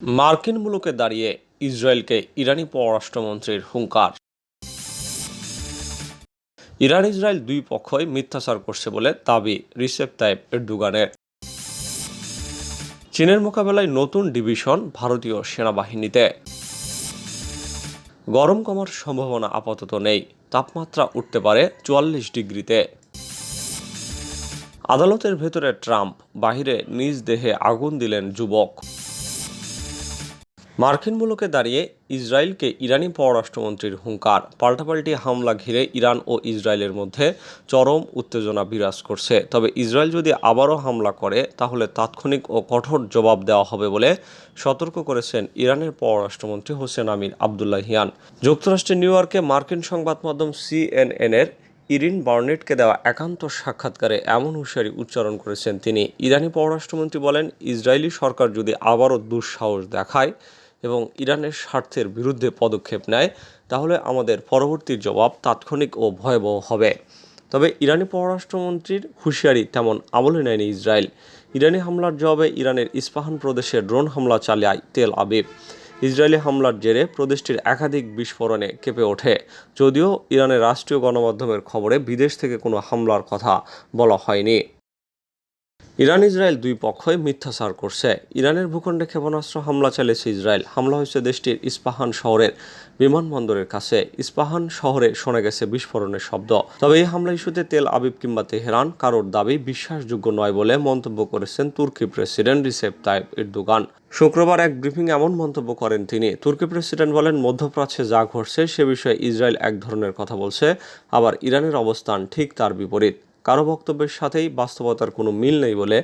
মার্কিন মুলুকে দাঁড়িয়ে ইসরায়েলকে ইরানি পররাষ্ট্রমন্ত্রীর হুঙ্কার। ইরান ইসরায়েল দুই পক্ষই মিথ্যাচার করছে বলে দাবি রিসেপ তাইপ এরদোগানের। চীনের মোকাবেলায় নতুন ডিভিশন ভারতীয় সেনাবাহিনীতে। গরম কমার সম্ভাবনা আপাতত নেই, তাপমাত্রা উঠতে পারে চুয়াল্লিশ ডিগ্রিতে। আদালতের ভেতরে ট্রাম্প, বাহিরে নিজ দেহে আগুন দিলেন যুবক। মার্কিন মুলুকে দাঁড়িয়ে ইসরায়েলকে ইরানি পররাষ্ট্রমন্ত্রীর হুঙ্কার। পাল্টাপাল্টি হামলা ঘিরে ইরান ও ইসরায়েলের মধ্যে চরম উত্তেজনা বিরাজ করছে। তবে ইসরায়েল যদি আবারও হামলা করে, তাহলে তাৎক্ষণিক ও কঠোর জবাব দেওয়া হবে বলে সতর্ক করেছেন ইরানের পররাষ্ট্রমন্ত্রী হোসেন আমির আবদুল্লাহিয়ান যুক্তরাষ্ট্রের নিউ ইয়র্কে মার্কিন সংবাদ মাধ্যম সিএনএনের ইরিন বার্নেটকে দেওয়া একান্ত সাক্ষাৎকারে এমন হুঁশিয়ারি উচ্চারণ করেছেন তিনি। ইরানি পররাষ্ট্রমন্ত্রী বলেন, ইসরায়েলি সরকার যদি আবারও দুঃসাহস দেখায় এবং ইরানের স্বার্থের বিরুদ্ধে পদক্ষেপ নেয়, তাহলে আমাদের পরবর্তী জবাব তাৎক্ষণিক ও ভয়াবহ হবে। তবে ইরানি পররাষ্ট্রমন্ত্রীর হুঁশিয়ারি তেমন আমলে নেয়নি ইসরায়েল। ইরানি হামলার জবাবে ইরানের ইস্পাহান প্রদেশে ড্রোন হামলা চালায় তেল আবিব। ইসরায়েলি হামলার জেরে প্রদেশটির একাধিক বিস্ফোরণে কেঁপে ওঠে। যদিও ইরানের রাষ্ট্রীয় গণমাধ্যমের খবরে বিদেশ থেকে কোনো হামলার কথা বলা হয়নি। ইরান ইসরায়েল দুই পক্ষই মিথ্যাচার করছে। ইরানের ভূখণ্ডে ক্ষেপণাস্ত্র হামলা চালিয়েছে ইসরায়েল। হামলা হয়েছে দেশটির ইস্পাহান শহরের বিমানবন্দরের কাছে। ইস্পাহান শহরে শোনা গেছে বিস্ফোরণের শব্দ। তবে এই হামলা ইস্যুতে তেল আবিব কিংবা তেহরান কারোর দাবি বিশ্বাসযোগ্য নয় বলে মন্তব্য করেছেন তুর্কি প্রেসিডেন্ট রিসেপ তাইপ এরদোগান। শুক্রবার এক ব্রিফিং এমন মন্তব্য করেন তিনি। তুর্কি প্রেসিডেন্ট বলেন, মধ্যপ্রাচ্যে যা ঘটছে সে বিষয়ে ইসরায়েল এক ধরনের কথা বলছে, আবার ইরানের অবস্থান ঠিক তার বিপরীত। কারও বক্তব্যের সাথেই বাস্তবতার কোনো মিল নেই বলে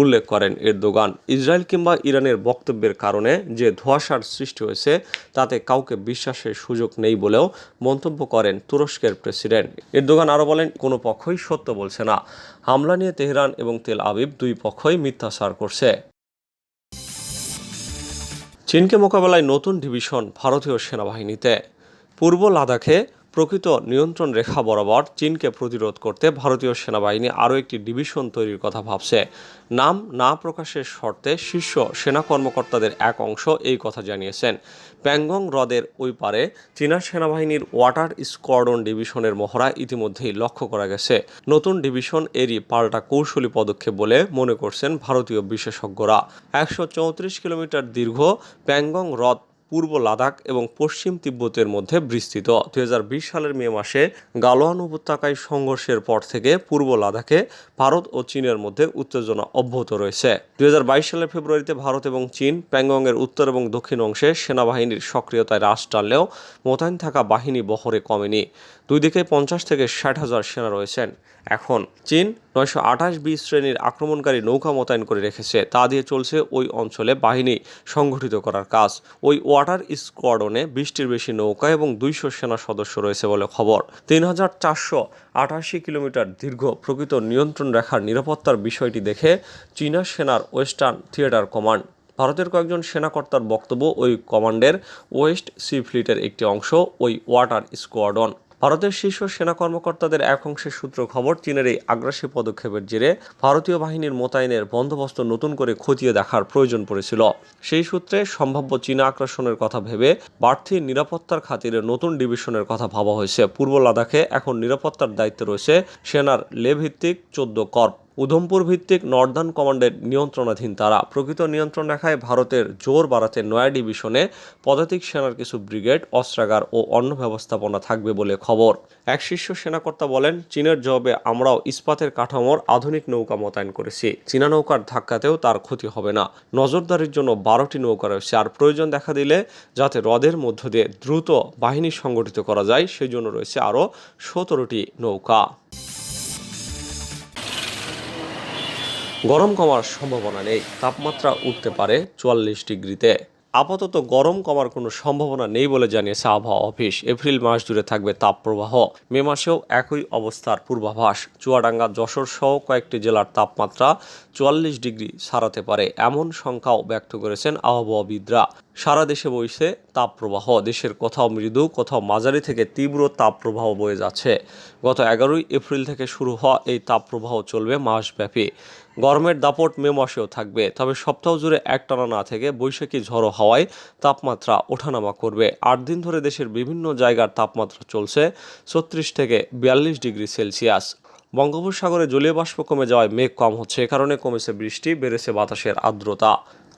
উল্লেখ করেন এরদোগান। ইসরায়েল কিংবা ইরানের বক্তব্যের কারণে যে ধোঁয়াশার সৃষ্টি হয়েছে, তাতে কাউকে বিশ্বাসের সুযোগ নেই বলেও মন্তব্য করেন তুরস্কের প্রেসিডেন্ট। এরদোগান আরও বলেন, কোনো পক্ষই সত্য বলছে না। হামলা নিয়ে তেহরান এবং তেল আবিব দুই পক্ষই মিথ্যাচার করছে। চীনকে মোকাবেলায় নতুন ডিভিশন ভারতীয় সেনাবাহিনীতে। পূর্ব লাদাখে প্রকৃত নিয়ন্ত্রণ রেখা বরাবর চীনকে প্রতিরোধ করতে ভারতীয় সেনাবাহিনী আরও একটি ডিভিশন তৈরির কথা ভাবছে। নাম না প্রকাশের শর্তে শীর্ষ সেনা কর্মকর্তাদের এক অংশ এই কথা জানিয়েছেন। প্যাংগং হ্রদের ওই পারে চীনা সেনাবাহিনীর ওয়াটার স্কোয়াডন ডিভিশনের মহড়া ইতিমধ্যেই লক্ষ্য করা গেছে। নতুন ডিভিশন এরই পাল্টা কৌশলী পদক্ষেপ বলে মনে করছেন ভারতীয় বিশেষজ্ঞরা। একশো চৌত্রিশ কিলোমিটার দীর্ঘ প্যাংগং হ্রদ পূর্ব লাদাখ এবং পশ্চিম তিব্বতের মধ্যে বিস্তৃত। দু হাজার বিশ সালের মে মাসে গালোয়ান উপত্যকায় সংঘর্ষের পর থেকে পূর্ব লাদাখে ভারত ও চীনের মধ্যে উত্তেজনা অব্যাহত রয়েছে। দুই হাজার বাইশ সালের ফেব্রুয়ারিতে ভারত এবং চীন প্যাংগংয়ের উত্তর এবং দক্ষিণ অংশে সেনাবাহিনীর সক্রিয়তায় হ্রাস টানলেও মোতায়েন থাকা বাহিনী বহরে কমেনি। দুই দিকে পঞ্চাশ থেকে ষাট হাজার সেনা রয়েছেন। এখন চীন নয়শো আঠাশ বি শ্রেণির আক্রমণকারী নৌকা মোতায়েন করে রেখেছে। তা দিয়ে চলছে ওই অঞ্চলে বাহিনী সংগঠিত করার কাজ। ওই ওয়াটার স্কোয়াডনে বিশটির বেশি নৌকা এবং দুইশো সেনা সদস্য রয়েছে বলে খবর। তিন হাজার চারশো আটাশি কিলোমিটার দীর্ঘ প্রকৃত নিয়ন্ত্রণ রেখার নিরাপত্তার বিষয়টি দেখে চীনা সেনার ওয়েস্টার্ন থিয়েটার কমান্ড। ভারতের কয়েকজন সেনাকর্তার বক্তব্য ওই কমান্ডের ওয়েস্ট সি ফ্লিটের একটি অংশ, ওই ওয়াটার স্কোয়াডন। ভারতের শীর্ষ সেনা কর্মকর্তাদের এক অংশের সূত্র খবর, চীনের এই আগ্রাসী পদক্ষেপের জেরে ভারতীয় বাহিনীর মোতায়েনের বন্দোবস্ত নতুন করে খতিয়ে দেখার প্রয়োজন পড়েছিল। সেই সূত্রে সম্ভাব্য চীনা আগ্রাসনের কথা ভেবে বাড়তি নিরাপত্তার খাতিরে নতুন ডিভিশনের কথা ভাবা হয়েছে। পূর্ব লাদাখে এখন নিরাপত্তার দায়িত্বে রয়েছে সেনার লেভিত্তিক চোদ্দ কর্প। উধমপুর ভিত্তিক নর্দার্ন কমান্ডের নিয়ন্ত্রণাধীন তারা প্রকৃত নিয়ন্ত্রণ রেখায় ভারতের জোর বাড়াতে নয়া ডিভিশনে পদাতিক সেনার কিছু ব্রিগেড, অস্ত্রাগার ও অন্য ব্যবস্থাপনা থাকবে বলে খবর। এক শীর্ষ সেনাকর্তা বলেন, চীনের জবাবে আমরাও ইস্পাতের কাঠামোর আধুনিক নৌকা মোতায়েন করেছি। চীনা নৌকার ধাক্কাতেও তার ক্ষতি হবে না। নজরদারির জন্য বারোটি নৌকা রয়েছে। আর প্রয়োজন দেখা দিলে যাতে হ্রদের মধ্য দিয়ে দ্রুত বাহিনী সংগঠিত করা যায় সেই জন্য রয়েছে আরও সতেরোটি নৌকা। গরম কমার সম্ভাবনা নেই। তাপমাত্রা উঠতে পারে চুয়াল্লিশ ডিগ্রিতে। আপাতত গরম কমার কোনো সম্ভাবনা নেই বলে জানিয়েছে আবহাওয়া অফিস। এপ্রিল মাস জুড়ে থাকবে তাপপ্রবাহ। মে মাসেও একই অবস্থার পূর্বাভাস। চুয়াডাঙ্গা, যশোর সহ কয়েকটি জেলার তাপমাত্রা চুয়াল্লিশ ডিগ্রি ছাড়াতে পারে, এমন সংখ্যাও ব্যক্ত করেছেন আবহাওয়াবিদরা। সারা দেশে বইছে তাপপ্রবাহ। দেশের কোথাও মৃদু, কোথাও মাঝারি থেকে তীব্র তাপপ্রবাহ বয়ে যাচ্ছে। গত এগারোই এপ্রিল থেকে শুরু হওয়া এই তাপপ্রবাহ চলবে মাসব্যাপী। গরমের দাপট মে মাসেও থাকবে। তবে সপ্তাহ জুড়ে একটানা না থেকে বৈশাখী ঝড়ো হাওয়ায় তাপমাত্রা ওঠানামা করবে। আট দিন ধরে দেশের বিভিন্ন জায়গার তাপমাত্রা চলছে ছত্রিশ থেকে বিয়াল্লিশ ডিগ্রি সেলসিয়াস। বঙ্গোপসাগরে জলীয় বাষ্প কমে যাওয়ায় মেঘ কম হচ্ছে, এ কারণে কমেছে বৃষ্টি, বেড়েছে বাতাসের আর্দ্রতা।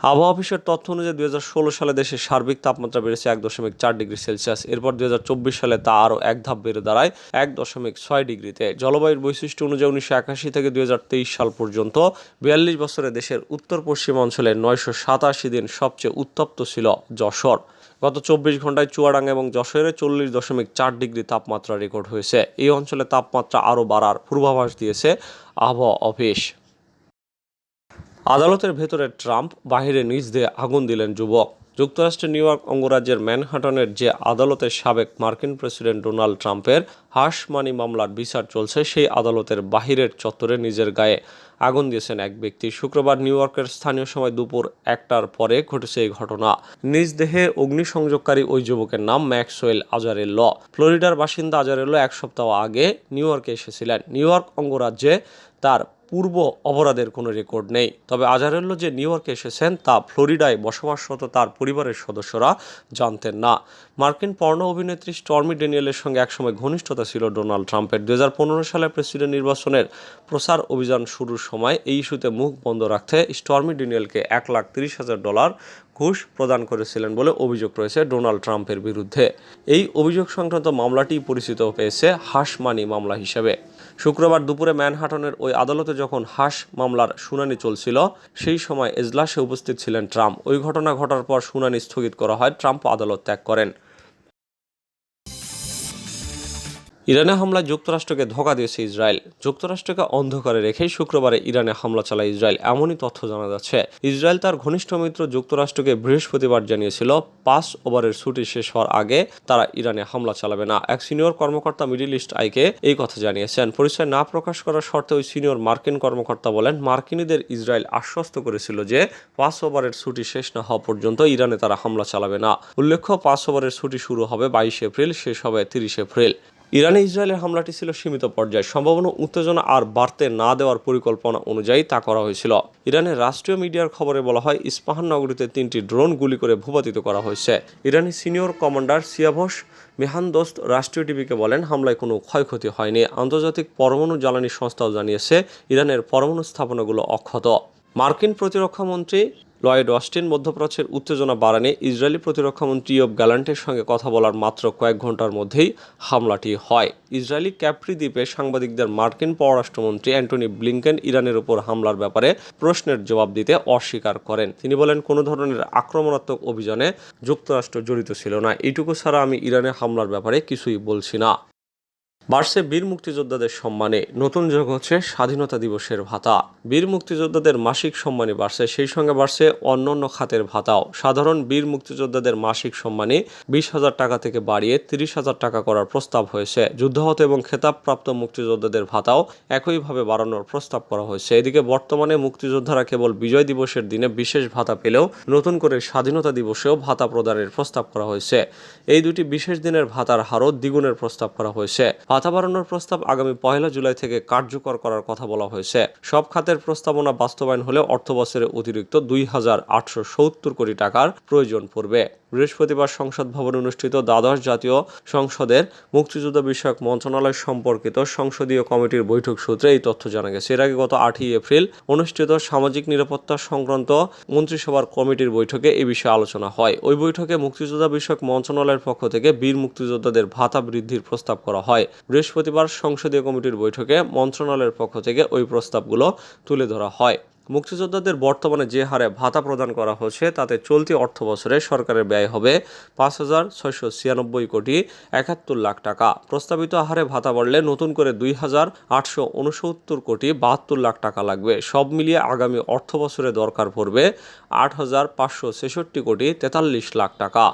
আবহাওয়া অফিসের তথ্য অনুযায়ী দু হাজার ষোলো সালে দেশের সার্বিক তাপমাত্রা বেড়েছে এক দশমিক চার ডিগ্রি সেলসিয়াস। এরপর দুই হাজার চব্বিশ সালে তা আরও এক ধাপ বেড়ে দাঁড়ায় এক দশমিক ছয় ডিগ্রিতে। জলবায়ুর বৈশিষ্ট্য অনুযায়ী উনিশশো একাশি থেকে দুই হাজার তেইশ সাল পর্যন্ত বিয়াল্লিশ বছরে দেশের উত্তর পশ্চিম অঞ্চলে নয়শো সাতাশি দিন সবচেয়ে উত্তপ্ত ছিল যশোর। গত চব্বিশ ঘন্টায় চুয়াডাঙ্গা এবং যশোরে চল্লিশ দশমিক চার ডিগ্রি তাপমাত্রা রেকর্ড হয়েছে। এই অঞ্চলে তাপমাত্রা আরও বাড়ার পূর্বাভাস দিয়েছে আবহাওয়া অফিস। আদালতের ভেতরে ট্রাম্প বাহিরে নিজ দিয়ে আগুন দিলেন যুবক। যুক্তরাষ্ট্রের নিউ ইয়র্ক অঙ্গরাজ্যের ম্যানহাটনের যে আদালতের সাবেক মার্কিন প্রেসিডেন্ট ডোনাল্ড ট্রাম্পের হাঁস মানি মামলার বিচার চলছে, সেই আদালতের বাহিরের চত্বরে নিজের গায়ে আগুন দিয়েছেন এক ব্যক্তি। শুক্রবার নিউ ইয়র্কের স্থানীয় সময় দুপুর একটার পরে ঘটেছে এই ঘটনা। নিজ দেহে অগ্নিসংযোগকারী ওই যুবকের নাম ম্যাক্সওয়েল আজারেল্ল। ফ্লোরিডার বাসিন্দা আজারেল্ল এক সপ্তাহ আগে নিউ ইয়র্কে এসেছিলেন। নিউ ইয়র্ক অঙ্গরাজ্যে তার পূর্ব অপরাধের কোনো রেকর্ড নেই। তবে আজারেল্লো যে নিউ ইয়র্কে এসেছেন, তা ফ্লোরিডায় বসবাসরত তার পরিবারের সদস্যরা জানতেন না। মার্কিন পর্ণ অভিনেত্রী স্টর্মি ড্যানিয়েলের সঙ্গে একসময় ঘনিষ্ঠতা ছিল ডোনাল্ড ট্রাম্পের। দু হাজার পনেরো সালে প্রেসিডেন্ট নির্বাচনের প্রচার অভিযান শুরুর সময় এই ইস্যুতে মুখ বন্ধ রাখতে স্টর্মি ড্যানিয়েলকে এক লাখ তিরিশ হাজার ডলার ঘুষ প্রদান করেছিলেন বলে অভিযোগ রয়েছে ডোনাল্ড ট্রাম্পের বিরুদ্ধে। এই অভিযোগ সংক্রান্ত মামলাটি পরিচিত পেয়েছে হাসমানি মামলা হিসেবে। শুক্রবার দুপুরে ম্যানহাটনের ওই আদালতে যখন হাস মামলার শুনানি চলছিল, সেই সময় এজলাসে উপস্থিত ছিলেন ট্রাম্প। ওই ঘটনা ঘটার পর শুনানি স্থগিত করা হয়, ট্রাম্প আদালত ত্যাগ করেন। ইরানে হামলায় যুক্তরাষ্ট্রকে ধোকা দিয়েছে ইসরায়েল। যুক্তরাষ্ট্রকে অন্ধকারে রেখেই শুক্রবারে ইরানে হামলা চালায় ইসরায়েল, এমনই তথ্য জানা যাচ্ছে। ইসরায়েল তার ঘনিষ্ঠ মিত্র যুক্তরাষ্ট্রকে বৃহস্পতিবার জানিয়েছিল পাঁচ ওভারের ছুটি শেষ হওয়ার আগে তারা ইরানে হামলা চালাবে না। এক সিনিয়র কর্মকর্তা মিডিল ইস্ট আইকে এই কথা জানিয়েছেন। পরিচয় না প্রকাশ করার শর্তে ওই সিনিয়র মার্কিন কর্মকর্তা বলেন, মার্কিনীদের ইসরায়েল আশ্বস্ত করেছিল যে পাঁচ ওভারের ছুটি শেষ না হওয়া পর্যন্ত ইরানে তারা হামলা চালাবে না। উল্লেখ্য পাঁচ ওভারের ছুটি শুরু হবে বাইশ এপ্রিল, শেষ হবে তিরিশ এপ্রিল। ইরানে ইসরায়েলের হামলাটি ছিল সীমিত পর্যায়ে। সম্ভাবনা উত্তেজনা আর বাড়তে না দেওয়ার পরিকল্পনা অনুযায়ী তা করা হয়েছিল। ইরানের রাষ্ট্রীয় মিডিয়ার খবরে বলা হয়, ইস্পাহান নগরীতে তিনটি ড্রোন গুলি করে ভূপাতিত করা হয়েছে। ইরানি সিনিয়র কমান্ডার সিয়াভস মেহানদোস্ত রাষ্ট্রীয় টিভিকে বলেন, হামলায় কোনো ক্ষয়ক্ষতি হয়নি। আন্তর্জাতিক পরমাণু জ্বালানি সংস্থাও জানিয়েছে, ইরানের পরমাণু স্থাপনাগুলো অক্ষত। মার্কিন প্রতিরক্ষামন্ত্রী লয়েড অস্টিন মধ্যপ্রাচ্যের উত্তেজনা বাড়ানে ইসরায়েলি প্রতিরক্ষামন্ত্রী ইয়ব গ্যালান্টের সঙ্গে কথা বলার মাত্র কয়েক ঘণ্টার মধ্যেই হামলাটি হয়। ইসরায়েলি ক্যাপ্রি দ্বীপে সাংবাদিকদের মার্কিন পররাষ্ট্রমন্ত্রী অ্যান্টনি ব্লিংকেন ইরানের উপর হামলার ব্যাপারে প্রশ্নের জবাব দিতে অস্বীকার করেন। তিনি বলেন, কোনো ধরনের আক্রমণাত্মক অভিযানে যুক্তরাষ্ট্র জড়িত ছিল না। এইটুকু ছাড়া আমি ইরানে হামলার ব্যাপারে কিছুই বলছি না। বাড়ছে বীর মুক্তিযোদ্ধাদের সম্মানে নতুন যোগ হচ্ছে স্বাধীনতা দিবসের ভাতা। বীর মুক্তিযোদ্ধাদের মাসিক সম্মানে বাড়ছে, সেই সঙ্গে বাড়ছে অন্যান্য খাতের ভাতাও। সাধারণ বীর মুক্তিযোদ্ধাদের মাসিক সম্মানে বিশ হাজার টাকা থেকে বাড়িয়ে তিরিশ হাজার টাকা করার প্রস্তাব হয়েছে। যুদ্ধাহত এবং খেতাবপ্রাপ্ত মুক্তিযোদ্ধাদের ভাতাও একইভাবে বাড়ানোর প্রস্তাব করা হয়েছে। এদিকে বর্তমানে মুক্তিযোদ্ধারা কেবল বিজয় দিবসের দিনে বিশেষ ভাতা পেলেও নতুন করে স্বাধীনতা দিবসেও ভাতা প্রদানের প্রস্তাব করা হয়েছে। এই দুটি বিশেষ দিনের ভাতার হারও দ্বিগুণের প্রস্তাব করা হয়েছে। ভাতা বাড়ানোর প্রস্তাব আগামী পয়লা জুলাই থেকে কার্যকর করার কথা বলা হয়েছে। সব খাতের প্রস্তাবনা বাস্তবায়ন হলে অর্থ বছরে অতিরিক্ত দুই হাজার আটশো সত্তর কোটি টাকার প্রয়োজন পড়বে। বৃহস্পতিবার সংসদ ভবনে অনুষ্ঠিত দ্বাদশ জাতীয় সংসদের মুক্তিযুদ্ধ বিষয়ক মন্ত্রণালয় সম্পর্কিত সংসদীয় কমিটির বৈঠক সূত্রে এই তথ্য জানা গেছে। এর আগে গত আটই এপ্রিল অনুষ্ঠিত সামাজিক নিরাপত্তা সংক্রান্ত মন্ত্রিসভার কমিটির বৈঠকে এই বিষয়ে আলোচনা হয়। ওই বৈঠকে মুক্তিযোদ্ধা বিষয়ক মন্ত্রণালয়ের পক্ষ থেকে বীর মুক্তিযোদ্ধাদের ভাতা বৃদ্ধির প্রস্তাব করা হয়। বৃহস্পতিবার সংসদীয় কমিটির বৈঠকে মন্ত্রণালয়ের পক্ষ থেকে ওই প্রস্তাবগুলো তুলে ধরা হয়। মুক্তিযোদ্ধাদের বর্তমানে যে হারে ভাতা প্রদান করা হচ্ছে, তাতে চলতি অর্থ বছরে সরকারের ব্যয় হবে পাঁচ হাজার ছয়শো ছিয়ানব্বই কোটি একাত্তর লাখ টাকা। প্রস্তাবিত হারে ভাতা বাড়লে নতুন করে দুই হাজার আটশো উনসত্তর কোটি বাহাত্তর লাখ টাকা লাগবে। সব মিলিয়ে আগামী অর্থ বছরে দরকার পড়বে আট হাজার পাঁচশো ছেষট্টি কোটি তেতাল্লিশ লাখ টাকা।